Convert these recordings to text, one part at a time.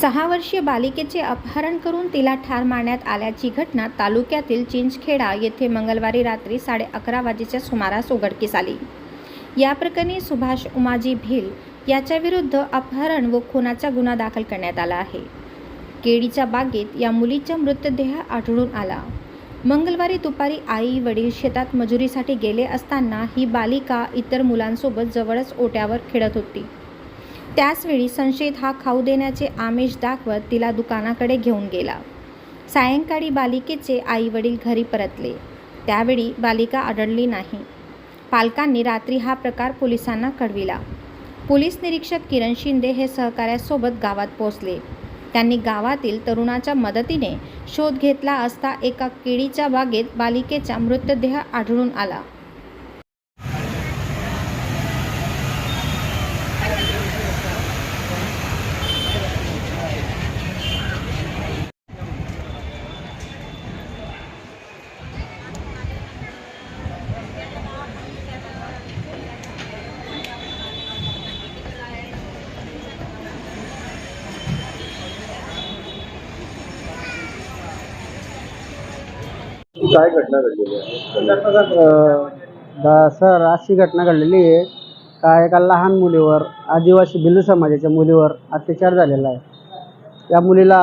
सहा वर्षीय बालिकेचे अपहरण करून तिला ठार मारण्यात आल्याची घटना तालुक्यातील चिंचखेडा येथे मंगळवारी रात्री साडे अकरा वाजेच्या सुमारास उघडकीस आली. या प्रकरणी सुभाष उमाजी भिल याच्याविरुद्ध अपहरण व खुनाचा गुन्हा दाखल करण्यात आला आहे. केळीच्या बागेत या मुलीचा मृतदेह आढळून आला. मंगळवारी दुपारी आई वडील शेतात मजुरीसाठी गेले असताना ही बालिका इतर मुलांसोबत जवळच ओट्यावर खेळत होती. त्याचवेळी संशयित हा खाऊ देण्याचे आमिष दाखवत तिला दुकानाकडे घेऊन गेला. सायंकाळी बालिकेचे आई वडील घरी परतले. त्यावेळी बालिका आढळली नाही. पालकांनी रात्री हा प्रकार पोलिसांना कळविला. पोलीस निरीक्षक किरण शिंदे हे सहकाऱ्यासोबत गावात पोहोचले. त्यांनी गावातील तरुणाच्या मदतीने शोध घेतला असता एका केळीच्या बागेत बालिकेचा मृतदेह आढळून आला. काय घटना घडलेली आहे? सर अशी घटना घडलेली आहे. का एका लहान मुलीवर आदिवासी भिल्ल समाजाच्या मुलीवर अत्याचार झालेला आहे. या मुलीला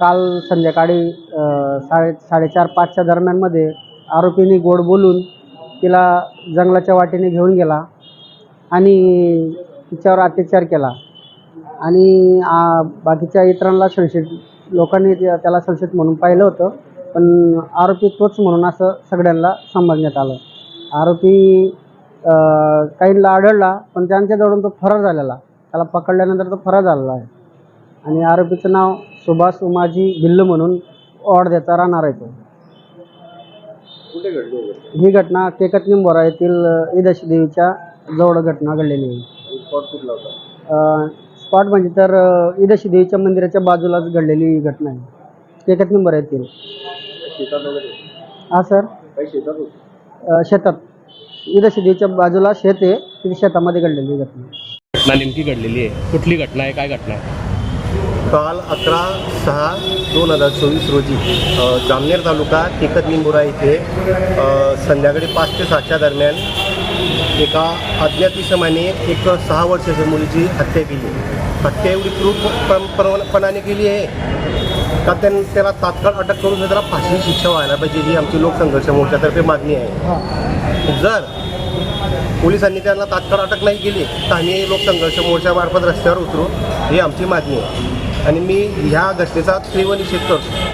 काल संध्याकाळी साडे साडेचार पाचच्या दरम्यानमध्ये आरोपींनी गोड बोलून तिला जंगलाच्या वाटेने घेऊन गेला आणि तिच्यावर अत्याचार केला. आणि बाकीच्या इतरांना संशयित लोकांनी त्या- त्याला संशयित म्हणून पाहिलं होतं. पण आरोपी तोच म्हणून असं सगळ्यांना समजण्यात आलं. आरोपी काहींना आढळला पण त्यांच्याजवळून तो फरार झालेला. त्याला पकडल्यानंतर तो फरार झालेला आहे. आणि आरोपीचं नाव सुभाष उमाजी भिल्ल म्हणून ओढद्याचा राहणार आहे तो? ही घटना? केकत निंबोरा येथील इदाशी देवीच्या जवळ घटना घडलेली आहे. स्पॉट म्हणजे तर इदाशी देवीच्या मंदिराच्या बाजूलाच घडलेली ही घटना आहे. केकत निंबोरा येथील. शेतात वगैरे? हा सर. काही शेतात होती? अ, शेतात. इदाशी देवीच्या बाजूला शेत आहे तिथे शेतामध्ये घडलेली ही घटना. घटना नेमकी घडलेली आहे. कुठली घटना आहे? काय घटना आहे? काल अकरा सहा दोन हजार चोवीस रोजी अ, जामनेर तालुका टेकत निंबुरा येथे अ, संध्याकाळी पाच ते सातच्या दरम्यान एका अज्ञात इसमाने एक सहा वर्षाच्या मुलीची हत्या केली. हत्या एवढी क्रूरपणाने केली आहे. का त्यां त्याला तात्काळ अटक करून त्याला फाशी शिक्षा व्हायला पाहिजे ही आमची लोकसंघर्ष मोर्चातर्फे मागणी आहे. जर पोलिसांनी त्यांना तात्काळ अटक नाही केली तर आम्ही लोकसंघर्ष मोर्चामार्फत रस्त्यावर उतरू ही आमची मागणी आहे. आणि मी ह्या घटनेचा तीव्र निषेध करतो.